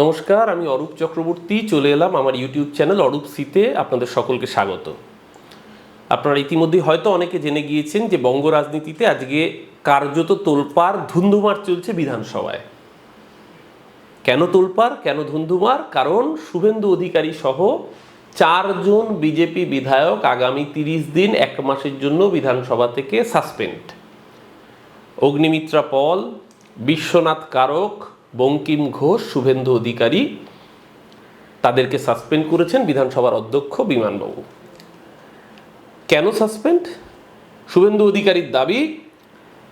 নমস্কার, আমি অরূপ চক্রবর্তী, চলে এলাম আমার ইউটিউব চ্যানেল অরূপ সিতে, আপনাদের সকলকে স্বাগত। আপনারা ইতিমধ্যে হয়তো অনেকে জেনে গিয়েছেন যে বঙ্গ রাজনীতিতে আজকে কার্যত তোলপাড় ধুন্ধুমার চলছে বিধানসভায়। কেন তোলপাড়, কেন ধুন্ধুমার? কারণ শুভেন্দু অধিকারী সহ চারজন বিজেপি বিধায়ক আগামী তিরিশ দিন, এক মাসের জন্য বিধানসভা থেকে সাসপেন্ড। অগ্নিমিত্রা পল, বিশ্বনাথ কারক বঙ্কিম ঘোষ, শুভেন্দু অধিকারী তাদেরকে সাসপেন্ড করেছেন বিধানসভার অধ্যক্ষ বিমানবাবু। কেন সাসপেন্ড শুভেন্দু অধিকারীর দাবি,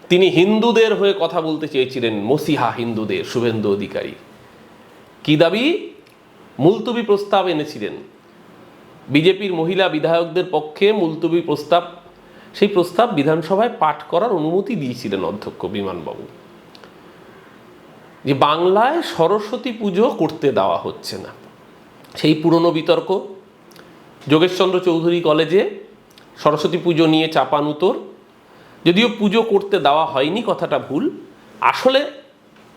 তিনি হিন্দুদের হয়ে কথা বলতে চেয়েছিলেন, মসিহা হিন্দুদের, শুভেন্দু অধিকারী। কি দাবি? মুলতবি প্রস্তাব এনেছিলেন। বিজেপির মহিলা বিধায়কদের পক্ষে মুলতবি প্রস্তাব, সেই প্রস্তাব বিধানসভায় পাঠ করার অনুমতি দিয়েছিলেন অধ্যক্ষ বিমানবাবু। যে বাংলায় সরস্বতী পুজো করতে দেওয়া হচ্ছে না। সেই পুরনো বিতর্ক, যোগেশচন্দ্র চৌধুরী কলেজে সরস্বতী পুজো নিয়ে চাপান উত্তর যদিও পুজো করতে দেওয়া হয়নি, কথাটা ভুল। আসলে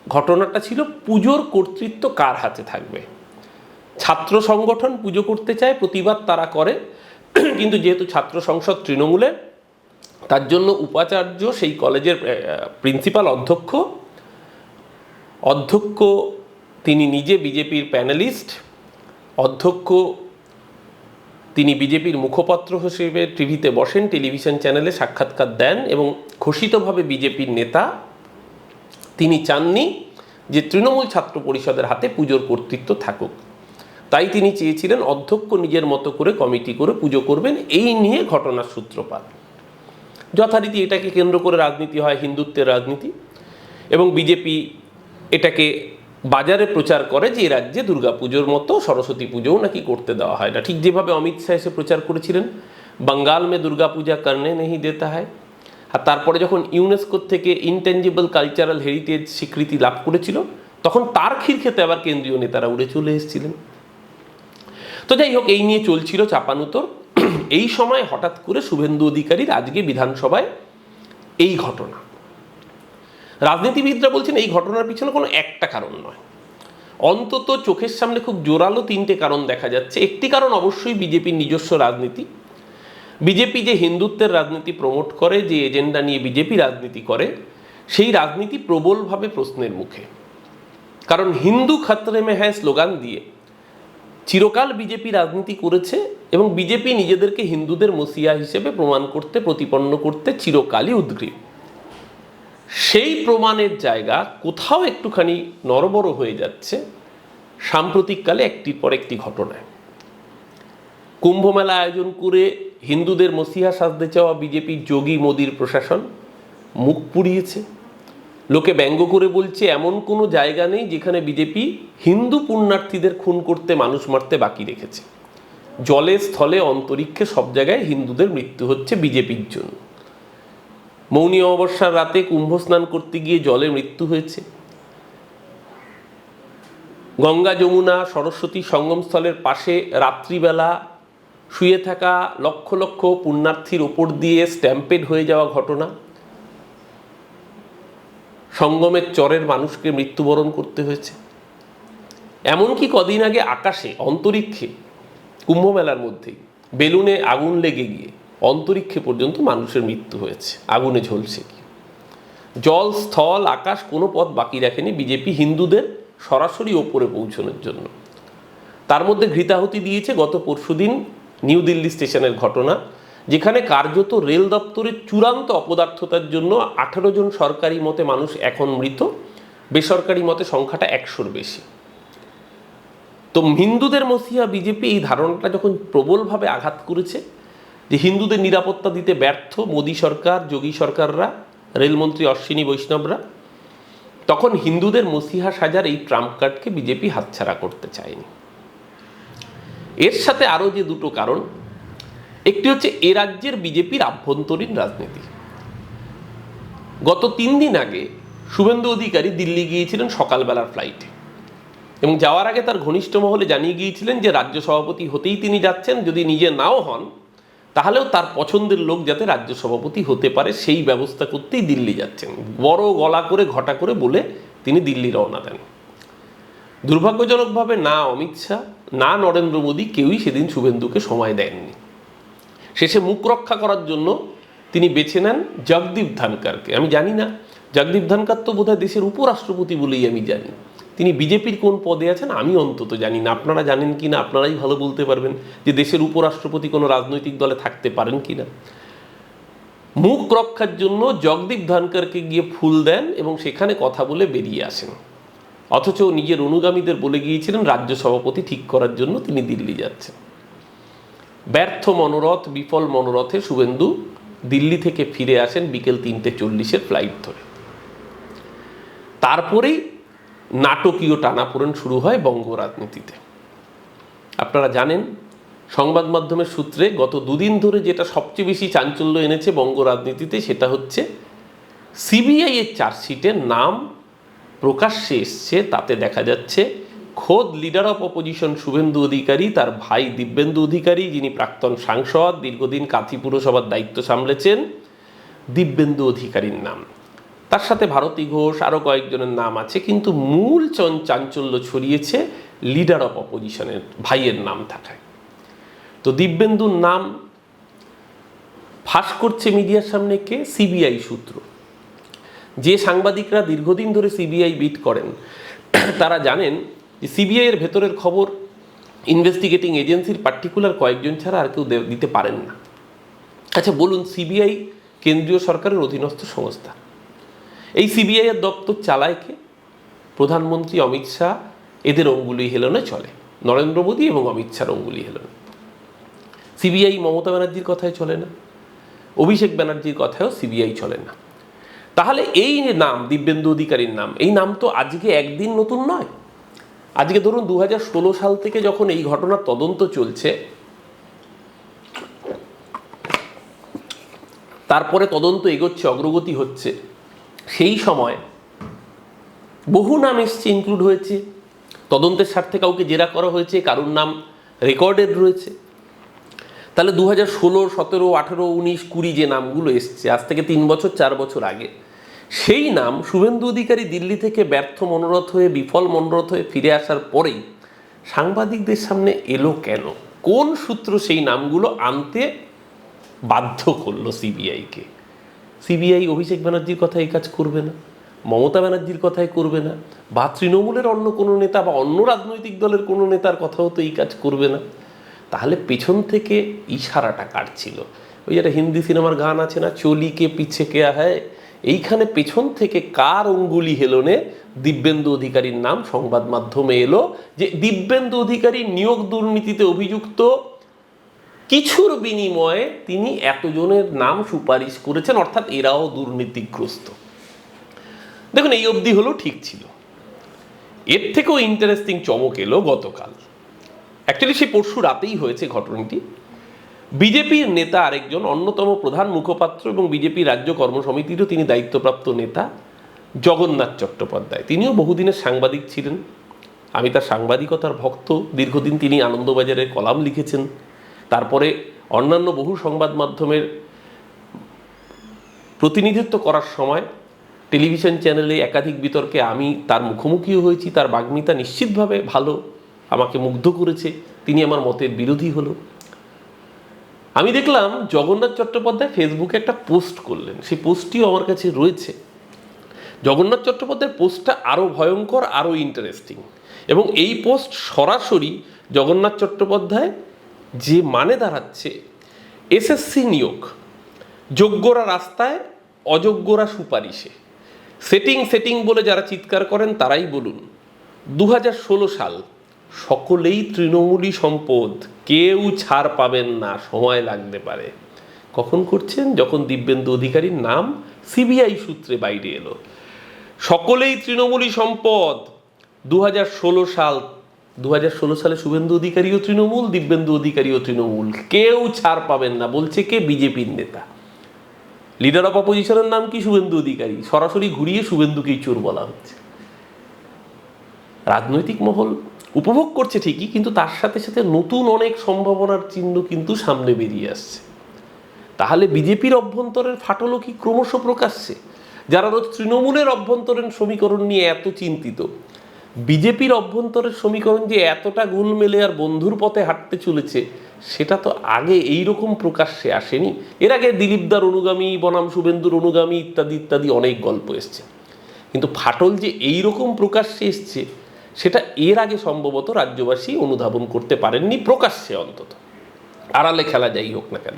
ঘটনাটা ছিল পুজোর কর্তৃত্ব কার হাতে থাকবে? ছাত্র সংগঠন পুজো করতে চায়, প্রতিবাদ তারা করে, কিন্তু যেহেতু ছাত্র সংসদ তৃণমূলে তার জন্য উপাচার্য সেই কলেজের প্রিন্সিপাল অধ্যক্ষ অধ্যক্ষ, তিনি নিজে বিজেপির প্যানেলিস্ট, অধ্যক্ষ, তিনি বিজেপির মুখপাত্র হিসেবে টিভিতে বসেন, টেলিভিশন চ্যানেলে সাক্ষাৎকার দেন এবং ঘোষিতভাবে বিজেপির নেতা। তিনি চাননি যে তৃণমূল ছাত্র পরিষদের হাতে পুজোর কর্তৃত্ব থাকুক। তাই তিনি চেয়েছিলেন অধ্যক্ষ নিজের মতো করে কমিটি করে পুজো করবেন, এই নিয়ে ঘটনার সূত্রপাত। যথারীতি এটাকে কেন্দ্র করে রাজনীতি হয়, হিন্দুত্বের রাজনীতি এবং বিজেপি এটাকে বাজারে প্রচার করে যে রাজ্যে দুর্গাপুজোর মতো সরস্বতী পুজোও নাকি করতে দেওয়া হয়। না ঠিক যেভাবে অমিত শাহ এসে প্রচার করেছিলেন, বাঙ্গাল মে দুর্গাপূজা করনে নেই দেতা হয় আর তারপরে যখন ইউনেস্কো থেকে ইনটেঞ্জিবল কালচারাল হেরিটেজ স্বীকৃতি লাভ করেছিল, তখন তার ক্ষীর খেতে আবার কেন্দ্রীয় নেতারা উড়ে চলে এসেছিলেন। তো যাই হোক, এই নিয়ে চলছিল চাপানুতর। এই সময় হঠাৎ করে শুভেন্দু অধিকারীর আজকে বিধানসভায় এই ঘটনা। রাজনীতিবিদরা বলছেন এই ঘটনার পিছনে কোনো একটা কারণ নয়। অন্তত চোখের সামনে খুব জোরালো তিনটে কারণ দেখা যাচ্ছে। একটি কারণ অবশ্যই বিজেপির নিজস্ব রাজনীতি। বিজেপি যে হিন্দুত্বের রাজনীতি প্রমোট করে, যে এজেন্ডা নিয়ে বিজেপি রাজনীতি করে, সেই রাজনীতি প্রবলভাবে প্রশ্নের মুখে। কারণ হিন্দু খাতরে মে হ্যাঁ স্লোগান দিয়ে চিরকাল বিজেপি রাজনীতি করেছে এবং বিজেপি নিজেদেরকে হিন্দুদের মসিয়া হিসেবে প্রমাণ করতে, প্রতিপন্ন করতে চিরকালই উদ্গ্রীব। সেই প্রমাণের জায়গা কোথাও একটুখানি নরবর হয়ে যাচ্ছে সাম্প্রতিককালে একটির পর একটি ঘটনায়। কুম্ভমেলা আয়োজন করে হিন্দুদের মসিহা সাজতে চাওয়া বিজেপির যোগী মোদির প্রশাসন মুখ পুড়িয়েছে। লোকে ব্যঙ্গ করে বলছে, এমন কোনো জায়গা নেই যেখানে বিজেপি হিন্দু পুণ্যার্থীদের খুন করতে, মানুষ মারতে বাকি রেখেছে। জলে স্থলে, অন্তরিক্ষে সব জায়গায় হিন্দুদের মৃত্যু হচ্ছে বিজেপির জন্য। মৌনী অমাবস্যার রাতে কুম্ভ স্নান করতে গিয়ে জলে মৃত্যু হয়েছে। গঙ্গা যমুনা সরস্বতী সঙ্গমস্থলের পাশে রাত্রিবেলা শুয়ে থাকা লক্ষ লক্ষ পুণ্যার্থীর ওপর দিয়ে স্ট্যাম্পেড হয়ে যাওয়া ঘটনা। সঙ্গমের চরের মানুষকে মৃত্যুবরণ করতে হয়েছে। এমনকি কদিন আগে আকাশে, অন্তরিক্ষে, কুম্ভমেলার মধ্যেই বেলুনে আগুন লেগে গিয়ে অন্তরিক্ষে পর্যন্ত মানুষের মৃত্যু হয়েছে। আগুনে ঝলছে কি? জল, স্থল, আকাশ কোনো পথ বাকি রাখেনি বিজেপি হিন্দুদের সরাসরি ওপরে পৌঁছানোর জন্য। তার মধ্যে ঘৃতাহুতি দিয়েছে গত পরশুদিন নিউ দিল্লি স্টেশনের ঘটনা, যেখানে কার্যত রেল দপ্তরের চূড়ান্ত অপদার্থতার জন্য আঠারো জন সরকারি মতে মানুষ এখন মৃত, বেসরকারি মতে সংখ্যাটা একশোর বেশি। তো হিন্দুদের মসিয়া বিজেপি এই ধারণাটা যখন প্রবলভাবে আঘাত করেছে যে হিন্দুদের নিরাপত্তা দিতে ব্যর্থ মোদী সরকার, যোগী সরকাররা, রেলমন্ত্রী অশ্বিনী বৈষ্ণবরা, তখন হিন্দুদের মসিহা সাজার এই ট্রাম্প কার্ডকে বিজেপি হাতছাড়া করতে চায়নি। এর সাথে আরও যে দুটো কারণ, একটি হচ্ছে এ রাজ্যের বিজেপির আভ্যন্তরীণ রাজনীতি। গত তিন দিন আগে শুভেন্দু অধিকারী দিল্লি গিয়েছিলেন সকালবেলার ফ্লাইটে এবং যাওয়ার আগে তার ঘনিষ্ঠ মহলে জানিয়ে গিয়েছিলেন যে রাজ্য সভাপতি হতেই তিনি যাচ্ছেন, যদি নিজে নাও হন তাহলেও তার পছন্দের লোক যাতে রাজ্য সভাপতি হতে পারে, সেই ব্যবস্থা করতেই দিল্লি যাচ্ছেন। বড় গলা করে, ঘটা করে বলে তিনি দিল্লি রওনা দেন। দুর্ভাগ্যজনকভাবে না অমিত শাহ, না নরেন্দ্র মোদী কেউই সেদিন শুভেন্দুকে সময় দেননি। শেষে মুখ রক্ষা করার জন্য তিনি বেছে নেন জগদীপ ধানকারকে আমি জানি না, জগদীপ ধানকার তো বোধহয় দেশের উপরাষ্ট্রপতি বলেই আমি জানি। তিনি বিজেপির কোন পদে আছেন আমি অন্তত জানি না। আপনারা জানেন কি না? আপনারাই ভালো বলতে পারবেন যে দেশের উপরাষ্ট্রপতি কোনো রাজনৈতিক দলে থাকতে পারেন কি না। মুখ রক্ষার জন্য জগদীপ ধানকারকে গিয়ে ফুল দেন এবং সেখানে কথা বলে বেরিয়ে আসেন। অথচ নিজের অনুগামীদের বলে গিয়েছিলেন রাজ্য সভাপতি ঠিক করার জন্য তিনি দিল্লি যাচ্ছেন। ব্যর্থ মনোরথ, বিফল মনোরথে শুভেন্দু দিল্লি থেকে ফিরে আসেন বিকেল তিনটে চল্লিশের ফ্লাইট ধরে। তারপরেই নাটকীয় টানাপোড়েন শুরু হয় বঙ্গ রাজনীতিতে। আপনারা জানেন, সংবাদ মাধ্যমের সূত্রে গত দুদিন ধরে যেটা সবচেয়ে বেশি চাঞ্চল্য এনেছে বঙ্গ রাজনীতিতে সেটা হচ্ছে, সিবিআই এর চার্জশিটের নাম প্রকাশ্যে এসছে, তাতে দেখা যাচ্ছে খোদ leader of opposition Suvendu Adhikari, তার ভাই দিব্যেন্দু অধিকারী, যিনি প্রাক্তন সাংসদ, দীর্ঘদিন কাথি পুরসভার দায়িত্ব সামলেছেন, দিব্যেন্দু অধিকারীর নাম। তার সাথে ভারতী ঘোষ আরও কয়েকজনের নাম আছে, কিন্তু মূল চন চাঞ্চল্য ছড়িয়েছে লিডার অফ অপোজিশনের ভাইয়ের নাম থাকায়। তো দিব্যেন্দুর নাম ফাঁস করছে মিডিয়ার সামনে কে? সিবিআই সূত্র। যে সাংবাদিকরা দীর্ঘদিন ধরে সিবিআই বিট করেন, তারা জানেন যে সিবিআই এর ভেতরের খবর ইনভেস্টিগেটিং এজেন্সির পার্টিকুলার কয়েকজন ছাড়া আর কেউ দিতে পারেন না। আচ্ছা বলুন সিবিআই কেন্দ্রীয় সরকারের অধীনস্থ সংস্থা। এই সিবিআই এর দপ্তর চালায় কে? প্রধানমন্ত্রী অমিত শাহ, এদের অঙ্গুলি হেলনে চলে। নরেন্দ্র মোদী এবং অমিত শাহর অঙ্গুলি হেলনে। সিবিআই মমতা ব্যানার্জির কথায় চলে না। অভিষেক ব্যানার্জির কথায়ও সিবিআই চলে না। তাহলে এই যে নাম, দিব্যেন্দু অধিকারীর নাম, এই নাম তো আজকে একদিন নতুন নয়। আজকে ধরুন দু হাজার ষোলো সাল থেকে যখন এই ঘটনার তদন্ত চলছে, তারপরে তদন্ত এগোচ্ছে, অগ্রগতি হচ্ছে সেই সময় বহু নাম এসছে ইনক্লুড হয়েছে। তদন্তের স্বার্থে কাউকে জেরা করা হয়েছে, কারুর নাম রেকর্ডেড রয়েছে। তাহলে দু হাজার ষোলো, সতেরো, আঠেরো, উনিশ, কুড়ি যে নামগুলো এসছে, আজ থেকে তিন বছর, চার বছর আগে, সেই নাম শুভেন্দু অধিকারী দিল্লি থেকে ব্যর্থ, মনোরথ হয়ে, বিফল, মনোরথ হয়ে ফিরে আসার পরেই সাংবাদিকদের সামনে এলো কেন? কোন সূত্র সেই নামগুলো আনতে বাধ্য করল সিবিআইকে সিবিআই অভিষেক ব্যানার্জির কথা এই কাজ করবে না, মমতা ব্যানার্জির কথাই করবে না, বা তৃণমূলের অন্য কোনো নেতা বা অন্য রাজনৈতিক দলের কোনো নেতার কথাও তো এই কাজ করবে না। তাহলে পেছন থেকে ইশারাটা কাটছিল ওই একটা হিন্দি সিনেমার গান আছে না চলিকে পিছে কেয়া হয় এইখানে পেছন থেকে কার অঙ্গুলি হেলনে দিব্যেন্দু অধিকারীর নাম সংবাদ মাধ্যমে এলো যে দিব্যেন্দু অধিকারী নিয়োগ দুর্নীতিতে অভিযুক্ত কিছুর বিনিময়ে তিনি এতজনের নাম সুপারিশ করেছেন, অর্থাৎ এরাও দুর্নীতিগ্রস্ত। দেখুন, এই অবধি হলো ঠিক ছিল। এর থেকেও ইন্টারেস্টিং চমক এলো গতকাল। অ্যাকচুয়ালি সেই পরশু রাতেই হয়েছে ঘটনাটি। বিজেপির নেতা আরেকজন, অন্যতম প্রধান মুখপাত্র এবং বিজেপি রাজ্য কর্মসমিতিরও তিনি দায়িত্বপ্রাপ্ত নেতা জগন্নাথ চট্টোপাধ্যায়। তিনিও বহুদিনের সাংবাদিক ছিলেন। আমি তার সাংবাদিকতার ভক্ত। দীর্ঘদিন তিনি আনন্দবাজারের কলাম লিখেছেন। তারপরে অন্যান্য বহু সংবাদ মাধ্যমের প্রতিনিধিত্ব করার সময় টেলিভিশন চ্যানেলে একাধিক বিতর্কে আমি তার মুখোমুখিও হয়েছি, তার বাগ্মিতা নিশ্চিতভাবে ভালো, আমাকে মুগ্ধ করেছে, তিনি আমার মতের বিরোধী হলো। আমি দেখলাম জগন্নাথ চট্টোপাধ্যায় ফেসবুকে একটা পোস্ট করলেন, সেই পোস্টটিও আমার কাছে রয়েছে। জগন্নাথ চট্টোপাধ্যায়ের পোস্টটা আরও ভয়ঙ্কর, আরও ইন্টারেস্টিং এবং এই পোস্ট সরাসরি জগন্নাথ চট্টোপাধ্যায় যে মানে দাঁড়াচ্ছে এসএসসি নিয়োগ, যোগ্যরা রাস্তায়, অযোগ্যরা সুপারিশে। সেটিং সেটিং বলে যারা চিৎকার করেন, তারাই বলুন। দু হাজার ষোলো সাল, সকলেই তৃণমূলী সম্পদ, কেউ ছাড় পাবেন না, সময় লাগতে পারে। কখন করছেন? যখন দিব্যেন্দু অধিকারীর নাম সিবিআই সূত্রে বাইরে এলো। সকলেই তৃণমূলী সম্পদ দু হাজার ষোলো সাল দু হাজার ষোলো সালে শুভেন্দু অধিকারীও তৃণমূল, দিব্যেন্দু অধিকারীও তৃণমূল। কেউ ছাড় পাবেন না, বলছে কে? বিজেপির নেতা। লিডার অফ অপোজিশনের নাম কি? শুভেন্দু অধিকারী। সরাসরি ঘুরিয়ে শুভেন্দুকেই চোর বলা হচ্ছে। রাজনৈতিক মহল উপভোগ করছে ঠিকই, কিন্তু তার সাথে সাথে নতুন অনেক সম্ভাবনার চিহ্ন কিন্তু সামনে বেরিয়ে আসছে। তাহলে বিজেপির অভ্যন্তরের ফাটলও কি ক্রমশ প্রকাশ্যে? যারা রোজ তৃণমূলের অভ্যন্তরীণ সমীকরণ নিয়ে এত চিন্তিত বিজেপির অভ্যন্তরের সমীকরণ যে এতটা গুল মেলে আর বন্ধুর পথে হাঁটতে চলেছে, সেটা তো আগে এই রকম প্রকাশ্যে আসেনি। এর আগে দিলীপদার অনুগামী, বনাম শুভেন্দুর অনুগামী ইত্যাদি ইত্যাদি অনেক গল্প এসছে। কিন্তু ফাটল যে এই রকম প্রকাশ্যে এসছে, সেটা এর আগে সম্ভবত রাজ্যবাসী অনুধাবন করতে পারেননি প্রকাশ্যে অন্তত। আড়ালে খেলা যাই হোক না কেন।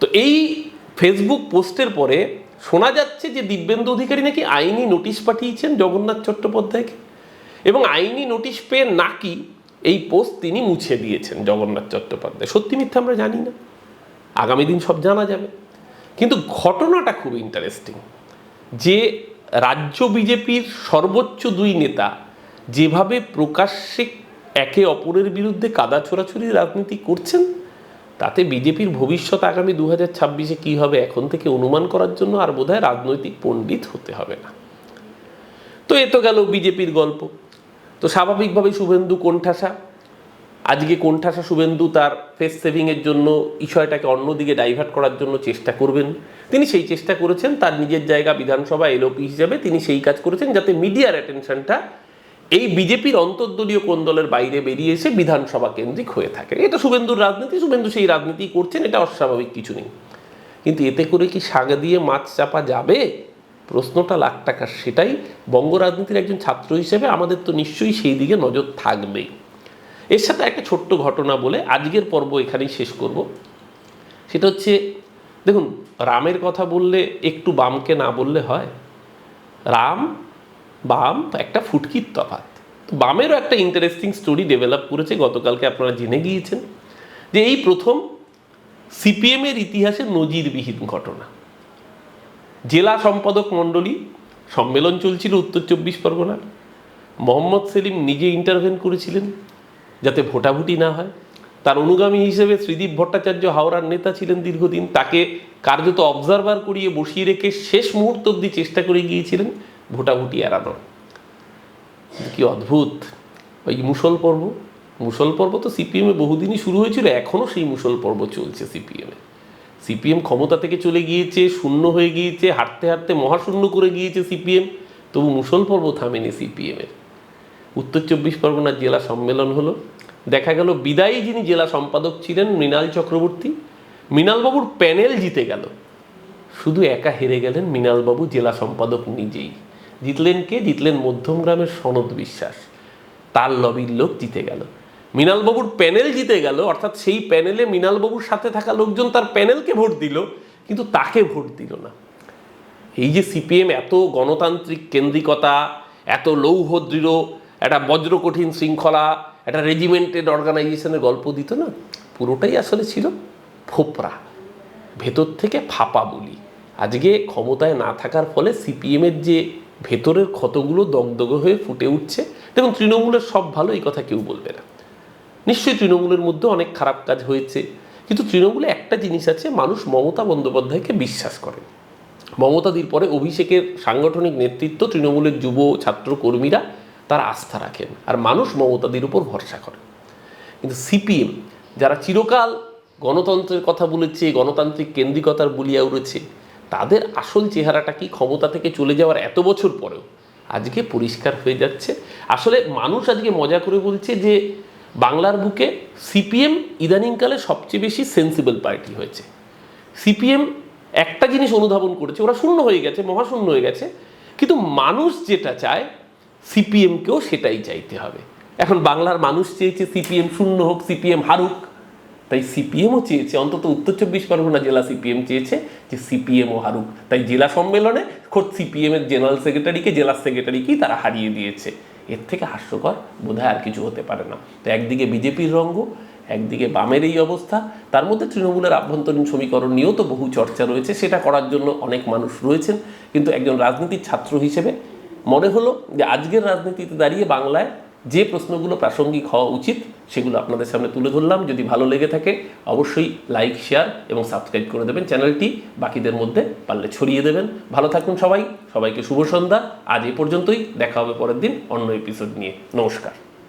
তো এই ফেসবুক পোস্টের পরে শোনা যাচ্ছে যে দিব্যেন্দু অধিকারী নাকি আইনি নোটিশ পাঠিয়েছেন জগন্নাথ চট্টোপাধ্যায়কে। এবং আইনি নোটিশ পেয়ে নাকি এই পোস্ট তিনি মুছে দিয়েছেন জগন্নাথ চট্টোপাধ্যায়। সত্যি মিথ্যা আমরা জানি না। আগামী দিন সব জানা যাবে। কিন্তু ঘটনাটা খুব ইন্টারেস্টিং যে রাজ্য বিজেপির সর্বোচ্চ দুই নেতা যেভাবে প্রকাশ্যে একে অপরের বিরুদ্ধে কাদা ছোড়াছুড়ি রাজনীতি করছেন তাতে বিজেপির ভবিষ্যৎ আগামী দু হাজার ছাব্বিশে কী হবে এখন থেকে অনুমান করার জন্য আর বোধহয় রাজনৈতিক পণ্ডিত হতে হবে না। তো এ তো গেল বিজেপির গল্প। তো স্বাভাবিকভাবেই শুভেন্দু কোণঠাসা। আজকে কোণঠাসা শুভেন্দু তার ফেস সেভিংয়ের জন্য বিষয়টাকে অন্যদিকে ডাইভার্ট করার জন্য চেষ্টা করবেন। তিনি সেই চেষ্টা করেছেন, তার নিজের জায়গা বিধানসভা এলওপি হিসাবে তিনি সেই কাজ করেছেন যাতে মিডিয়ার অ্যাটেনশনটা এই বিজেপির অন্তর্দলীয় কোন্দলের বাইরে বেরিয়ে এসে বিধানসভা কেন্দ্রিক হয়ে থাকে? এটা শুভেন্দুর রাজনীতি, শুভেন্দু সেই রাজনীতি করছেন, এটা অস্বাভাবিক কিছু নেই। কিন্তু এতে করে কি সাগা দিয়ে মাছ চাপা যাবে? প্রশ্নটা লাখ টাকার সেটাই। বঙ্গ রাজনীতির একজন ছাত্র হিসেবে আমাদের তো নিশ্চয়ই সেই দিকে নজর থাকবেই। এর সাথে একটা ছোট্ট ঘটনা বলে আজকের পর্ব এখানেই শেষ করব। সেটা হচ্ছে, দেখুন, রামের কথা বললে একটু বামকে না বললে হয়। রাম বাম একটা ফুটকির তফাৎ। তো বামেরও একটা ইন্টারেস্টিং স্টোরি ডেভেলপ করেছে, গতকালকে আপনারা জেনে গিয়েছেন, যে এই প্রথম সিপিএমের ইতিহাসে নজিরবিহীন ঘটনা। জেলা সম্পাদক মণ্ডলী, সম্মেলন চলছিল উত্তর চব্বিশ পরগনার। মোহাম্মদ সেলিম নিজে ইন্টারভেন করেছিলেন, যাতে ভোটাভুটি না হয়। তার অনুগামী হিসেবে শ্রীদীপ ভট্টাচার্য হাওড়ার নেতা ছিলেন দীর্ঘদিন। তাকে কার্যত অবজারভার করিয়ে বসিয়ে রেখে শেষ মুহূর্ত অবধি চেষ্টা করে গিয়েছিলেন। ভোটাভুটি এড়ানোর কি অদ্ভুত। ওই মুসল পর্ব? মুসল পর্ব তো সিপিএমে বহুদিনই শুরু হয়েছিল এখনও সেই মুসল পর্ব চলছে সিপিএমে। সিপিএম ক্ষমতা থেকে চলে গিয়েছে, শূন্য হয়ে গিয়েছে হাঁটতে হাঁটতে মহাশূন্য করে গিয়েছে সিপিএম, তবু মুসল পর্ব থামেনি সিপিএমের। উত্তর চব্বিশ পরগনার জেলা সম্মেলন হলো। দেখা গেল, বিদায়ী যিনি জেলা সম্পাদক ছিলেন, মৃণাল চক্রবর্তী। মৃণালবাবুর প্যানেল জিতে গেল। শুধু একা হেরে গেলেন মৃণালবাবু জেলা সম্পাদক নিজেই। জিতলেন কে জিতলেন মধ্যমগ্রামের সনদ বিশ্বাস। তার লবির লোক জিতে গেল। মৃণালবাবুর প্যানেল জিতে গেল, অর্থাৎ সেই প্যানেলে মৃণালবাবুর সাথে থাকা লোকজন তার প্যানেলকে ভোট দিল, কিন্তু তাকে ভোট দিল না। এই যে সিপিএম এত গণতান্ত্রিক কেন্দ্রিকতা, এত লৌহ দৃঢ় একটা বজ্রকঠিন শৃঙ্খলা, একটা রেজিমেন্টেড অর্গানাইজেশনের গল্প দিত না? পুরোটাই আসলে ছিল ফোপরা ভেতর থেকে ফাঁপা বলি। আজকে ক্ষমতায় না থাকার ফলে সিপিএমের যে ভেতরের ক্ষতগুলো দগদগ হয়ে ফুটে উঠছে। দেখুন, তৃণমূলের সব ভালো, এই কথা কেউ বলবে না। নিশ্চয়ই তৃণমূলের মধ্যে অনেক খারাপ কাজ হয়েছে, কিন্তু তৃণমূলে একটা জিনিস আছে, মানুষ মমতা বন্দ্যোপাধ্যায়কে বিশ্বাস করে। মমতাদির পরে অভিষেকের সাংগঠনিক নেতৃত্ব তৃণমূলের যুব ছাত্র কর্মীরা তারা আস্থা রাখেন, আর মানুষ মমতাদির উপর ভরসা করে। কিন্তু সিপিএম, যারা চিরকাল গণতন্ত্রের কথা বলেছে, গণতান্ত্রিক কেন্দ্রিকতার বলিয়া উড়েছে তাদের আসল চেহারাটা কি ক্ষমতা থেকে চলে যাওয়ার এত বছর পরেও আজকে পরিষ্কার হয়ে যাচ্ছে। আসলে মানুষ আজকে মজা করে বলছে যে বাংলার বুকে সিপিএম ইদানিংকালে সবচেয়ে বেশি সেন্সিবল পার্টি হয়েছে। সিপিএম একটা জিনিস অনুধাবন করেছে, ওরা শূন্য হয়ে গেছে, মহাশূন্য হয়ে গেছে। কিন্তু মানুষ যেটা চায়, সিপিএমকেও সেটাই চাইতে হবে। এখন বাংলার মানুষ চেয়েছে সিপিএম শূন্য হোক, সিপিএম হারুক। তাই সিপিএমও চেয়েছে অন্তত উত্তর চব্বিশ পরগনা জেলা সিপিএম চেয়েছে যে সিপিএমও হারুক। তাই জেলা সম্মেলনে খোদ সিপিএমের জেনারেল সেক্রেটারিকে জেলা সেক্রেটারিকেই তারা হারিয়ে দিয়েছে। এর থেকে হাস্যকর বোধহয় আর কিছু হতে পারে না। তো একদিকে বিজেপির রঙ্গ, একদিকে বামের এই অবস্থা। তার মধ্যে তৃণমূলের আভ্যন্তরীণ সমীকরণ নিয়েও তো বহু চর্চা রয়েছে, সেটা করার জন্য অনেক মানুষ রয়েছেন। কিন্তু একজন রাজনীতির ছাত্র হিসেবে মনে হলো যে আজকের রাজনীতিতে দাঁড়িয়ে বাংলায় যে প্রশ্নগুলো প্রাসঙ্গিক হওয়া উচিত, সেগুলো আপনাদের সামনে তুলে ধরলাম। যদি ভালো লেগে থাকে, অবশ্যই লাইক, শেয়ার এবং সাবস্ক্রাইব করে দেবেন চ্যানেলটি। বাকিদের মধ্যে পারলে ছড়িয়ে দেবেন। ভালো থাকুন সবাই। সবাইকে শুভ সন্ধ্যা। আজ এ পর্যন্তই। দেখা হবে পরের দিন অন্য এপিসোড নিয়ে। নমস্কার।